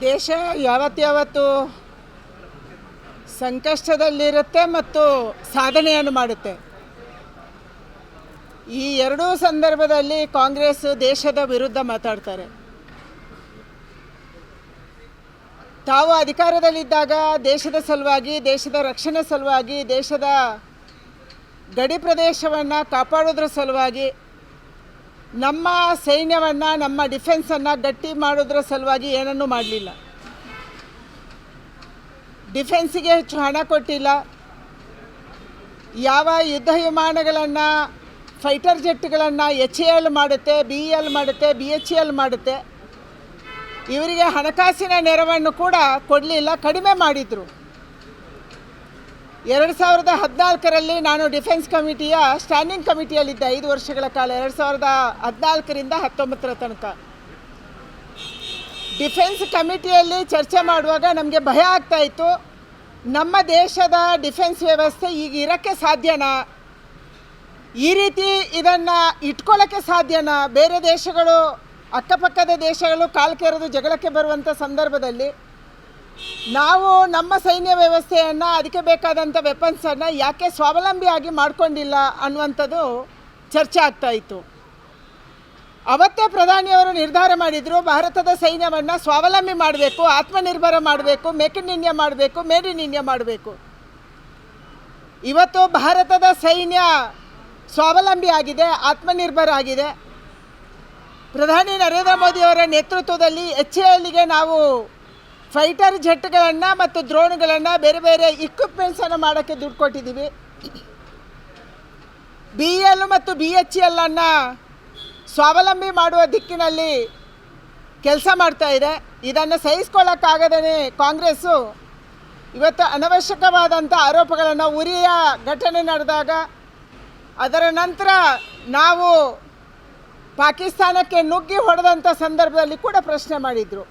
ದೇಶ ಯಾವತ್ತು ಸಂಕಷ್ಟದಲ್ಲಿರುತ್ತೆ ಮತ್ತು ಸಾಧನೆಯನ್ನು ಮಾಡುತ್ತೆ. ಈ ಎರಡೂ ಸಂದರ್ಭದಲ್ಲಿ ಕಾಂಗ್ರೆಸ್ ದೇಶದ ವಿರುದ್ಧ ಮಾತಾಡ್ತಾರೆ. ತಾವು ಅಧಿಕಾರದಲ್ಲಿದ್ದಾಗ ದೇಶದ ಸಲುವಾಗಿ, ದೇಶದ ರಕ್ಷಣೆ ಸಲುವಾಗಿ, ದೇಶದ ಗಡಿ ಪ್ರದೇಶವನ್ನು ಕಾಪಾಡೋದ್ರ ಸಲುವಾಗಿ ನಮ್ಮ ಸೈನ್ಯವನ್ನು, ನಮ್ಮ ಡಿಫೆನ್ಸನ್ನು ಗಟ್ಟಿ ಮಾಡೋದ್ರ ಸಲುವಾಗಿ ಏನನ್ನೂ ಮಾಡಲಿಲ್ಲ. ಡಿಫೆನ್ಸಿಗೆ ಹೆಚ್ಚು ಹಣ ಕೊಟ್ಟಿಲ್ಲ. ಯಾವ ಯುದ್ಧ ವಿಮಾನಗಳನ್ನು, ಫೈಟರ್ ಜೆಟ್ಗಳನ್ನು ಎಚ್ ಎ ಎಲ್ ಮಾಡುತ್ತೆ, ಬಿ ಎಲ್ ಮಾಡುತ್ತೆ, ಬಿ ಎಚ್ ಎಲ್ ಮಾಡುತ್ತೆ, ಇವರಿಗೆ ಹಣಕಾಸಿನ ನೆರವನ್ನು ಕೂಡ ಕೊಡಲಿಲ್ಲ, ಕಡಿಮೆ ಮಾಡಿದರು. ಎರಡು ಸಾವಿರದ ಹದಿನಾಲ್ಕರಲ್ಲಿ ನಾನು ಡಿಫೆನ್ಸ್ ಕಮಿಟಿಯ ಸ್ಟ್ಯಾಂಡಿಂಗ್ ಕಮಿಟಿಯಲ್ಲಿದ್ದೆ ಐದು ವರ್ಷಗಳ ಕಾಲ, ಎರಡು ಸಾವಿರದ ಹದಿನಾಲ್ಕರಿಂದ ಹತ್ತೊಂಬತ್ತರ ತನಕ. ಡಿಫೆನ್ಸ್ ಕಮಿಟಿಯಲ್ಲಿ ಚರ್ಚೆ ಮಾಡುವಾಗ ನಮಗೆ ಭಯ ಆಗ್ತಾ ಇತ್ತು. ನಮ್ಮ ದೇಶದ ಡಿಫೆನ್ಸ್ ವ್ಯವಸ್ಥೆ ಈಗ ಇರೋಕ್ಕೆ ಸಾಧ್ಯನಾ? ಈ ರೀತಿ ಇದನ್ನು ಇಟ್ಕೊಳ್ಳೋಕ್ಕೆ ಸಾಧ್ಯನಾ? ಬೇರೆ ದೇಶಗಳು, ಅಕ್ಕಪಕ್ಕದ ದೇಶಗಳು ಕಾಲು ಕೆರೆದು ಜಗಳಕ್ಕೆ ಬರುವಂಥ ಸಂದರ್ಭದಲ್ಲಿ ನಾವು ನಮ್ಮ ಸೈನ್ಯ ವ್ಯವಸ್ಥೆಯನ್ನು ಅದಕ್ಕೆ ಬೇಕಾದಂಥ ವೆಪನ್ಸನ್ನು ಯಾಕೆ ಸ್ವಾವಲಂಬಿಯಾಗಿ ಮಾಡಿಕೊಂಡಿಲ್ಲ ಅನ್ನುವಂಥದ್ದು ಚರ್ಚೆ ಆಗ್ತಾ ಇತ್ತು. ಅವತ್ತೇ ಪ್ರಧಾನಿಯವರು ನಿರ್ಧಾರ ಮಾಡಿದರು, ಭಾರತದ ಸೈನ್ಯವನ್ನು ಸ್ವಾವಲಂಬಿ ಮಾಡಬೇಕು, ಆತ್ಮನಿರ್ಭರ ಮಾಡಬೇಕು ಮೇಕ್ ಇನ್ ಇಂಡಿಯಾ ಮಾಡಬೇಕು ಮೇಡ್ ಇನ್ ಇಂಡಿಯಾ ಮಾಡಬೇಕು. ಇವತ್ತು ಭಾರತದ ಸೈನ್ಯ ಸ್ವಾವಲಂಬಿ ಆಗಿದೆ, ಆತ್ಮನಿರ್ಭರ ಆಗಿದೆ. ಪ್ರಧಾನಿ ನರೇಂದ್ರ ಮೋದಿಯವರ ನೇತೃತ್ವದಲ್ಲಿ ಎಚ್ ಎಲ್ಗೆ ನಾವು ಫೈಟರ್ ಜೆಟ್ಗಳನ್ನು ಮತ್ತು ದ್ರೋಣ್ಗಳನ್ನು ಬೇರೆ ಬೇರೆ ಇಕ್ವಿಪ್ಮೆಂಟ್ಸನ್ನು ಮಾಡೋಕ್ಕೆ ದುಡ್ಡು ಕೊಟ್ಟಿದ್ದೀವಿ. ಬಿ ಎಲ್ ಮತ್ತು ಬಿ ಎಚ್ ಎಲ್ಲನ್ನು ಸ್ವಾವಲಂಬಿ ಮಾಡುವ ದಿಕ್ಕಿನಲ್ಲಿ ಕೆಲಸ ಮಾಡ್ತಾ ಇದೆ. ಇದನ್ನು ಸಹಿಸ್ಕೊಳ್ಳೋಕ್ಕಾಗದೇ ಕಾಂಗ್ರೆಸ್ಸು ಇವತ್ತು ಅನವಶ್ಯಕವಾದಂಥ ಆರೋಪಗಳನ್ನು ಉರಿಯ ಘಟನೆ ನಡೆದಾಗ ಅದರ ನಂತರ ನಾವು ಪಾಕಿಸ್ತಾನಕ್ಕೆ ನುಗ್ಗಿ ಹೊಡೆದಂಥ ಸಂದರ್ಭದಲ್ಲಿ ಕೂಡ ಪ್ರಶ್ನೆ ಮಾಡಿದರು.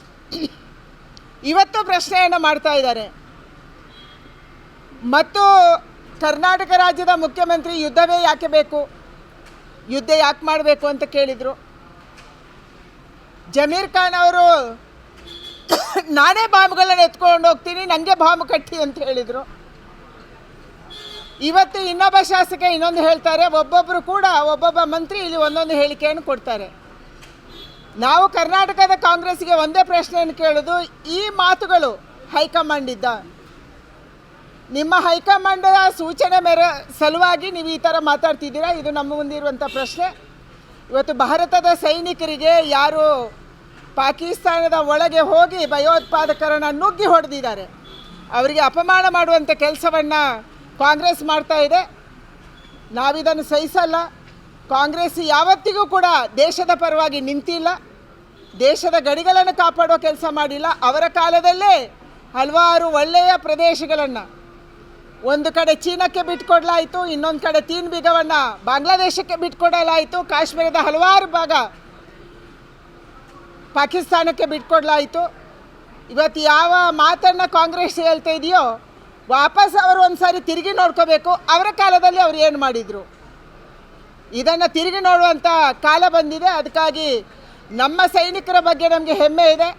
ಇವತ್ತು ಪ್ರಶ್ನೆಯನ್ನು ಮಾಡ್ತಾ ಇದ್ದಾರೆ. ಮತ್ತು ಕರ್ನಾಟಕ ರಾಜ್ಯದ ಮುಖ್ಯಮಂತ್ರಿ ಯುದ್ಧವೇ ಯಾಕೆ ಬೇಕು? ಯುದ್ಧ ಯಾಕೆ ಮಾಡಬೇಕು ಅಂತ ಕೇಳಿದರು. ಜಮೀರ್ ಖಾನ್ ಅವರು, ನಾನೇ ಬಾಂಬ್ಗಳನ್ನು ಎತ್ಕೊಂಡು ಹೋಗ್ತೀನಿ ನನಗೆ ಬಾಂಬ್ ಕಟ್ಟಿ ಅಂತ ಹೇಳಿದರು. ಇವತ್ತು ಇನ್ನೊಬ್ಬ ಶಾಸಕ ಇನ್ನೊಂದು ಹೇಳ್ತಾರೆ ಒಬ್ಬೊಬ್ಬರು ಕೂಡ, ಒಬ್ಬೊಬ್ಬ ಮಂತ್ರಿ ಇಲ್ಲಿ ಒಂದೊಂದು ಹೇಳಿಕೆಯನ್ನು ಕೊಡ್ತಾರೆ. ನಾವು ಕರ್ನಾಟಕದ ಕಾಂಗ್ರೆಸ್ಗೆ ಒಂದೇ ಪ್ರಶ್ನೆಯನ್ನು ಕೇಳೋದು, ಈ ಮಾತುಗಳು ಹೈಕಮಾಂಡ್ ಇದ್ದ ನಿಮ್ಮ ಹೈಕಮಾಂಡ್ ಸೂಚನೆ ಮೇರ ಸಲುವಾಗಿ ನೀವು ಈ ಥರ ಮಾತಾಡ್ತಿದ್ದೀರಾ? ಇದು ನಮ್ಮ ಮುಂದಿರುವಂಥ ಪ್ರಶ್ನೆ. ಇವತ್ತು ಭಾರತದ ಸೈನಿಕರಿಗೆ ಯಾರು ಪಾಕಿಸ್ತಾನದ ಒಳಗೆ ಹೋಗಿ ಭಯೋತ್ಪಾದಕರನ್ನು ನುಗ್ಗಿ ಹೊಡೆದಿದ್ದಾರೆ. ಅವರಿಗೆ ಅಪಮಾನ ಮಾಡುವಂಥ ಕೆಲಸವನ್ನು ಕಾಂಗ್ರೆಸ್ ಮಾಡ್ತಾ ಇದೆ. ನಾವಿದನ್ನು ಸಹಿಸಲ್ಲ. ಕಾಂಗ್ರೆಸ್ ಯಾವತ್ತಿಗೂ ಕೂಡ ದೇಶದ ಪರವಾಗಿ ನಿಂತಿಲ್ಲ. ದೇಶದ ಗಡಿಗಳನ್ನು ಕಾಪಾಡೋ ಕೆಲಸ ಮಾಡಿಲ್ಲ. ಅವರ ಕಾಲದಲ್ಲೇ ಹಲವಾರು ಒಳ್ಳೆಯ ಪ್ರದೇಶಗಳನ್ನು ಒಂದು ಕಡೆ ಚೀನಾಕ್ಕೆ ಬಿಟ್ಕೊಡಲಾಯಿತು ಇನ್ನೊಂದು ಕಡೆ ತೀನ್ ಬಿಗವನ್ನು ಬಾಂಗ್ಲಾದೇಶಕ್ಕೆ ಬಿಟ್ಕೊಡಲಾಯಿತು ಕಾಶ್ಮೀರದ ಹಲವಾರು ಭಾಗ ಪಾಕಿಸ್ತಾನಕ್ಕೆ ಬಿಟ್ಕೊಡಲಾಯಿತು ಇವತ್ತು ಯಾವ ಮಾತನ್ನು ಕಾಂಗ್ರೆಸ್ ಹೇಳ್ತಾ ಇದೆಯೋ, ವಾಪಸ್ ಅವರು ಒಂದು ಸಾರಿ ತಿರುಗಿ ನೋಡ್ಕೋಬೇಕು. ಅವರ ಕಾಲದಲ್ಲಿ ಅವ್ರು ಏನು ಮಾಡಿದರು? ಇದನ್ನು ತಿರುಗಿ ನೋಡುವಂಥ ಕಾಲ ಬಂದಿದೆ. ಅದಕ್ಕಾಗಿ ನಮ್ಮ ಸೈನಿಕರ ಬಗ್ಗೆ ನಮಗೆ ಹೆಮ್ಮೆ ಇದೆ.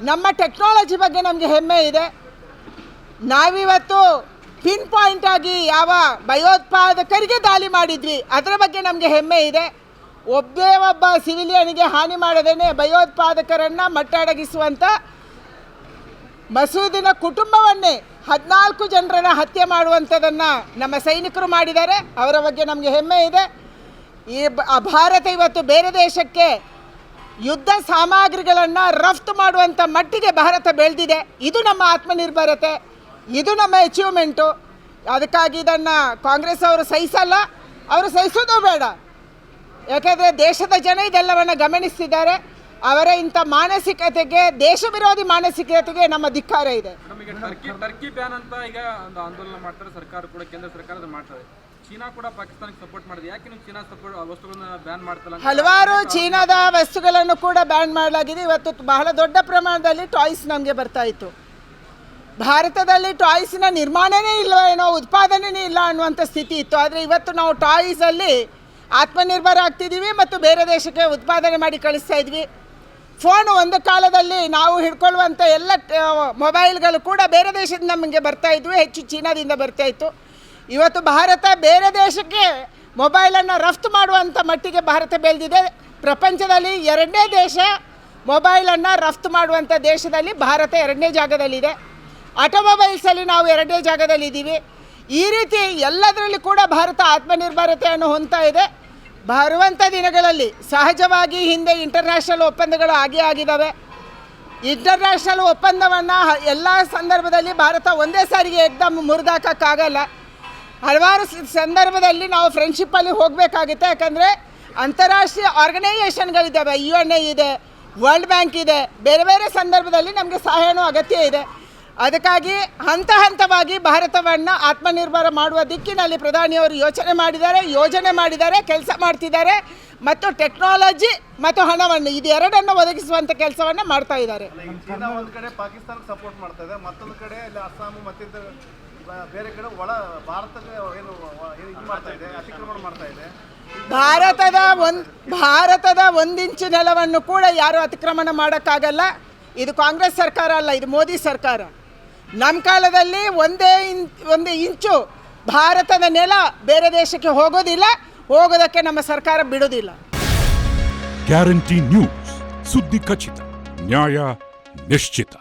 ನಮ್ಮ ಟೆಕ್ನಾಲಜಿ ಬಗ್ಗೆ ನಮಗೆ ಹೆಮ್ಮೆ ಇದೆ. ನಾವಿವತ್ತು ಪಿನ್ ಪಾಯಿಂಟ್ ಆಗಿ ಯಾವ ಭಯೋತ್ಪಾದಕರಿಗೆ ದಾಳಿ ಮಾಡಿದ್ವಿ. ಅದರ ಬಗ್ಗೆ ನಮಗೆ ಹೆಮ್ಮೆ ಇದೆ. ಒಬ್ಬೇ ಒಬ್ಬ ಸಿವಿಲಿಯನಿಗೆ ಹಾನಿ ಮಾಡದೇನೆ ಭಯೋತ್ಪಾದಕರನ್ನು ಮಟ್ಟಡಗಿಸುವಂಥ ಮಸೂದಿನ ಕುಟುಂಬವನ್ನೇ ಹದಿನಾಲ್ಕು ಜನರನ್ನು ಹತ್ಯೆ ಮಾಡುವಂಥದ್ದನ್ನು ನಮ್ಮ ಸೈನಿಕರು ಮಾಡಿದ್ದಾರೆ. ಅವರ ಬಗ್ಗೆ ನಮಗೆ ಹೆಮ್ಮೆ ಇದೆ. ಈ ಭಾರತ ಇವತ್ತು ಬೇರೆ ದೇಶಕ್ಕೆ ಯುದ್ಧ ಸಾಮಗ್ರಿಗಳನ್ನು ರಫ್ತು ಮಾಡುವಂಥ ಮಟ್ಟಿಗೆ ಭಾರತ ಬೆಳೆದಿದೆ. ಇದು ನಮ್ಮ ಆತ್ಮನಿರ್ಭರತೆ, ಇದು ನಮ್ಮ ಅಚೀವ್ಮೆಂಟು ಅದಕ್ಕಾಗಿ ಇದನ್ನು ಕಾಂಗ್ರೆಸ್ ಅವರು ಸಹಿಸಲ್ಲ, ಅವರು ಸಹಿಸೋದು ಬೇಡ. ಯಾಕೆಂದರೆ ದೇಶದ ಜನ ಇದೆಲ್ಲವನ್ನು ಗಮನಿಸ್ತಿದ್ದಾರೆ. ಅವರ ಇಂಥ ಮಾನಸಿಕತೆಗೆ, ದೇಶ ವಿರೋಧಿ ಮಾನಸಿಕತೆಗೆ ನಮ್ಮ ಧಿಕ್ಕಾರ ಇದೆ. ಟರ್ಕಿ ಬ್ಯಾನ್ ಅಂತ ಈಗ ಒಂದು ಆಂದೋಲನ ಮಾಡ್ತಾರೆ. ಸರ್ಕಾರ ಕೂಡ ಕೇಂದ್ರ ಮಾಡ್ತಾರೆ ಚೀನಾ ಕೂಡ ಪಾಕಿಸ್ತಾನಕ್ಕೆ ಸಪೋರ್ಟ್ ಮಾಡಿದೆ. ಯಾಕೆ ನೀವು ಚೀನಾ ಸಪೋರ್ಟ್ ವಸ್ತುಗಳನ್ನ ಬ್ಯಾನ್ ಮಾಡ್ತಲ್ಲ ಅಂತ? ಹಲವಾರು ಚೀನಾದ ವಸ್ತುಗಳನ್ನು ಕೂಡ ಬ್ಯಾನ್ ಮಾಡಲಾಗಿದೆ. ಇವತ್ತು ಬಹಳ ದೊಡ್ಡ ಪ್ರಮಾಣದಲ್ಲಿ ಟಾಯ್ಸ್ ನಮಗೆ ಬರ್ತಾ ಇತ್ತು. ಭಾರತದಲ್ಲಿ ಟಾಯ್ಸಿನ ನಿರ್ಮಾಣನೇ ಇಲ್ಲ ಏನೋ ಉತ್ಪಾದನೆನೇ ಇಲ್ಲ ಅನ್ನುವಂಥ ಸ್ಥಿತಿ ಇತ್ತು. ಆದರೆ ಇವತ್ತು ನಾವು ಟಾಯ್ಸಲ್ಲಿ ಆತ್ಮನಿರ್ಭರ ಆಗ್ತಿದ್ದೀವಿ ಮತ್ತು ಬೇರೆ ದೇಶಕ್ಕೆ ಉತ್ಪಾದನೆ ಮಾಡಿ ಕಳಿಸ್ತಾ ಇದ್ವಿ. ಫೋನ್ ಒಂದು ಕಾಲದಲ್ಲಿ ನಾವು ಹಿಡ್ಕೊಳ್ಳುವಂಥ ಎಲ್ಲ ಮೊಬೈಲ್ಗಳು ಕೂಡ ಬೇರೆ ದೇಶದಿಂದ ನಮಗೆ ಬರ್ತಾ ಇದ್ವಿ. ಹೆಚ್ಚು ಚೀನಾದಿಂದ ಬರ್ತಾ ಇತ್ತು. ಇವತ್ತು ಭಾರತ ಬೇರೆ ದೇಶಕ್ಕೆ ಮೊಬೈಲನ್ನು ರಫ್ತು ಮಾಡುವಂಥ ಮಟ್ಟಿಗೆ ಭಾರತ ಬೆಳೆದಿದೆ. ಪ್ರಪಂಚದಲ್ಲಿ ಎರಡನೇ ದೇಶ ಮೊಬೈಲನ್ನು ರಫ್ತು ಮಾಡುವಂಥ ದೇಶದಲ್ಲಿ ಭಾರತ ಎರಡನೇ ಜಾಗದಲ್ಲಿದೆ. ಆಟೋಮೊಬೈಲ್ಸಲ್ಲಿ ನಾವು ಎರಡನೇ ಜಾಗದಲ್ಲಿದ್ದೀವಿ. ಈ ರೀತಿ ಎಲ್ಲದರಲ್ಲಿ ಕೂಡ ಭಾರತ ಆತ್ಮನಿರ್ಭರತೆಯನ್ನು ಹೊಂದ್ತಾ ಇದೆ. ಬರುವಂಥ ದಿನಗಳಲ್ಲಿ ಸಹಜವಾಗಿ ಹಿಂದೆ ಇಂಟರ್ನ್ಯಾಷನಲ್ ಒಪ್ಪಂದಗಳು ಆಗೇ ಆಗಿದ್ದಾವೆ. ಇಂಟರ್ನ್ಯಾಷನಲ್ ಒಪ್ಪಂದವನ್ನು ಎಲ್ಲ ಸಂದರ್ಭದಲ್ಲಿ ಭಾರತ ಒಂದೇ ಸಾರಿಗೆ ಏಕ್ದಮ್ ಮುರಿದಾಕೋಕ್ಕಾಗಲ್ಲ. ಹಲವಾರು ಸಂದರ್ಭದಲ್ಲಿ ನಾವು ಫ್ರೆಂಡ್ಶಿಪ್ಪಲ್ಲಿ ಹೋಗಬೇಕಾಗುತ್ತೆ. ಯಾಕಂದರೆ ಅಂತಾರಾಷ್ಟ್ರೀಯ ಆರ್ಗನೈಸೇಷನ್ಗಳಿದ್ದಾವೆ ಯು ಎನ್ ಎ ಇದೆ ವರ್ಲ್ಡ್ ಬ್ಯಾಂಕ್ ಇದೆ, ಬೇರೆ ಬೇರೆ ಸಂದರ್ಭದಲ್ಲಿ ನಮಗೆ ಸಹಾಯನೂ ಅಗತ್ಯ ಇದೆ. ಅದಕ್ಕಾಗಿ ಹಂತ ಹಂತವಾಗಿ ಭಾರತವನ್ನು ಆತ್ಮನಿರ್ಭರ ಮಾಡುವ ದಿಕ್ಕಿನಲ್ಲಿ ಪ್ರಧಾನಿಯವರು ಯೋಚನೆ ಮಾಡಿದ್ದಾರೆ, ಯೋಜನೆ ಮಾಡಿದ್ದಾರೆ, ಕೆಲಸ ಮಾಡ್ತಿದ್ದಾರೆ ಮತ್ತು ಟೆಕ್ನಾಲಜಿ ಮತ್ತು ಹಣವನ್ನು, ಇದು ಎರಡನ್ನು ಒದಗಿಸುವಂಥ ಕೆಲಸವನ್ನು ಮಾಡ್ತಾ ಇದ್ದಾರೆ. ಬೇರೆ ಕಡೆ ಒಳ ಭಾರತಕ್ಕೆ ಏನು ಇದು ಮಾಡ್ತಾ ಇದೆ ಅತಿಕ್ರಮಣ ಮಾಡ್ತಾ ಇದೆ. ಭಾರತದ ಒಂದು ಭಾರತದ ಒಂದಿಂಚು ನೆಲವನ್ನು ಕೂಡ ಯಾರು ಅತಿಕ್ರಮಣ ಮಾಡೋಕ್ಕಾಗಲ್ಲ. ಇದು ಕಾಂಗ್ರೆಸ್ ಸರ್ಕಾರ ಅಲ್ಲ ಇದು ಮೋದಿ ಸರ್ಕಾರ. ನಮ್ಮ ಕಾಲದಲ್ಲಿ ಒಂದೇ ಇನ್ ಒಂದು ಇಂಚು ಭಾರತದ ನೆಲ ಬೇರೆ ದೇಶಕ್ಕೆ ಹೋಗೋದಿಲ್ಲ ಹೋಗೋದಕ್ಕೆ ನಮ್ಮ ಸರ್ಕಾರ ಬಿಡೋದಿಲ್ಲ. ಗ್ಯಾರಂಟಿ ನ್ಯೂಸ್ ಸುದ್ದಿ ಖಚಿತ ನ್ಯಾಯ ನಿಶ್ಚಿತ.